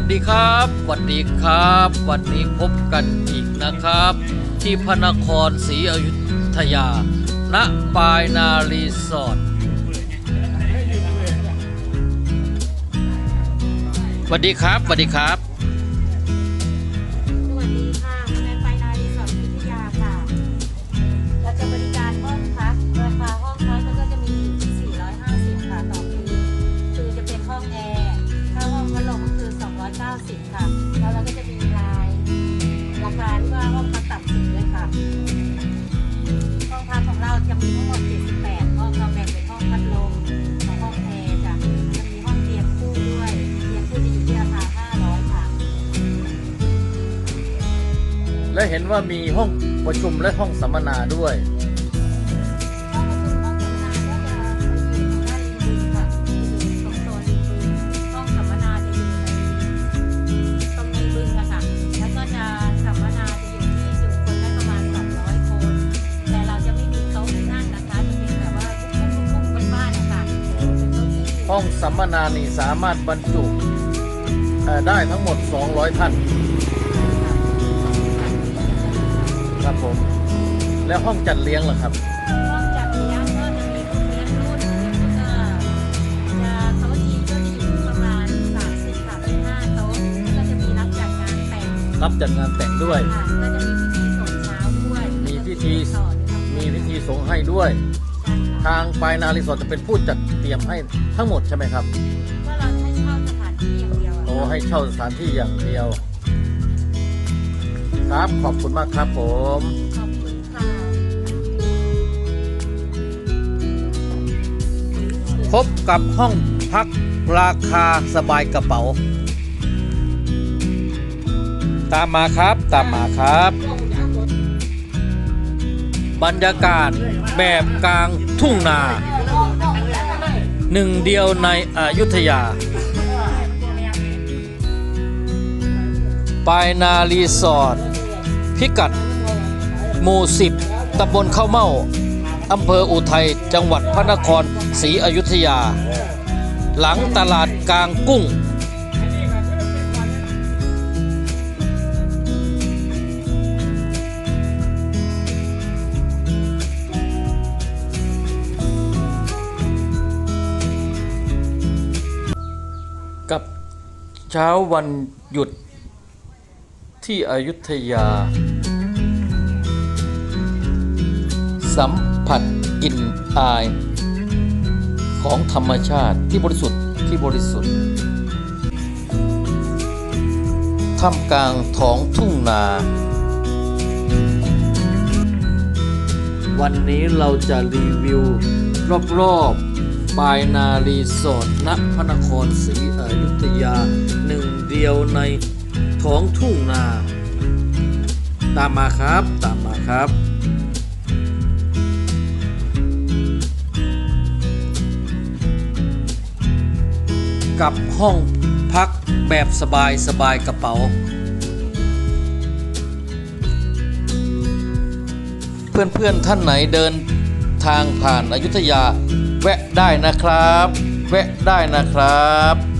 วัสดีครับสวัสดีครับ วันนี้พบกันอีกนะครับ ที่พระนครศรีอยุธยา ณ ปายนารีสอร์ทสวัสดีครับสวัสดีครับ และเห็นว่ามีห้องประชุมและห้องสัมมนาด้วย ห้องประชุมห้องสัมมนาจะอยู่ทางด้านริมบึงค่ะอยู่ตรงโซนริมบึงห้องสัมมนาจะอยู่ในตรงในบึงอะค่ะแล้วก็จะสัมมนาจะอยู่ที่จุคนได้ประมาณ200คนแต่เราจะไม่มีโต๊ะให้นั่งนะคะจะเป็นแบบว่าคุ้มๆบ้านๆค่ะห้องสัมมนานี่สามารถบรรจุได้ทั้งหมด 200 ท่าน ครับผม แล้วห้องจัดเลี้ยงล่ะครับ ห้องจัดเลี้ยงก็จะมีพวกเลี้ยงรุ่นแล้วก็จะโต๊ะจีนก็จะอยู่ที่ประมาณ30 35โต๊ะก็จะมีรับจัดงานแต่งรับจัดงานแต่งด้วย ค่ะก็จะมีพิธีส่งเช้าด้วยมีพิธีต่อด้วยมีพิธีสงฆ์ให้ด้วย ทางปายนารีสอร์ทจะเป็นผู้จัดเตรียมให้ทั้งหมดใช่ไหมครับว่าเราให้เช่าสถานที่อย่างเดียวอะโอ้ให้เช่าสถานที่อย่างเดียว ครับ ขอบคุณมากครับผม ขอบคุณค่ะพบกับห้องพักราคาสบายกระเป๋า ตามมาครับ ตามมาครับ บรรยากาศแบบกลางทุ่งนา หนึ่งเดียวในอยุทยาปายนารีสอร์ท พิกัด หมู่สิบตำบลข้าวเม่าอำเภออุทัยจังหวัดพระนครศรีอยุธยา หลังตลาดกลางกุ้ง กับเช้าวันหยุดที่อยุธยา สัมผัสกลิ่นอาย ของธรรมชาติที่บริสุทธิ์ที่บริสุทธิ์ท่ามกลางท้องทุ่งนา วันนี้เราจะรีวิว รอบๆปายนารีสอร์ทณพระนครศรีอยุธยาหนึ่งเดียวในท้องทุ่งนา ตามมาครับ ตามมาครับ กับห้องพักแบบสบายสบายกระเป๋า เพื่อนๆท่านไหนเดินทางผ่านอายุทยา แวะได้นะครับ แวะได้นะครับ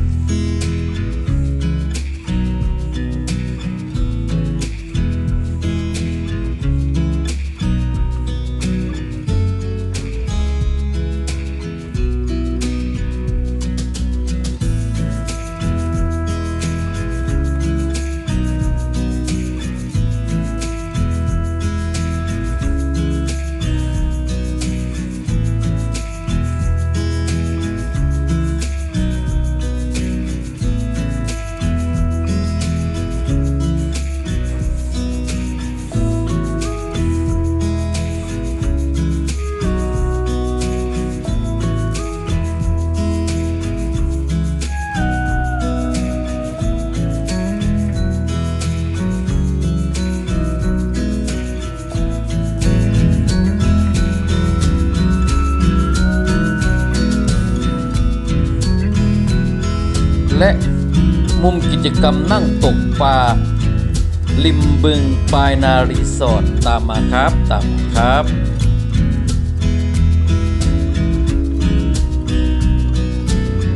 และมุมกิจกรรมนั่งตกปลาริมบึงปายนารีสอร์ทตามมาครับ ตามมาครับ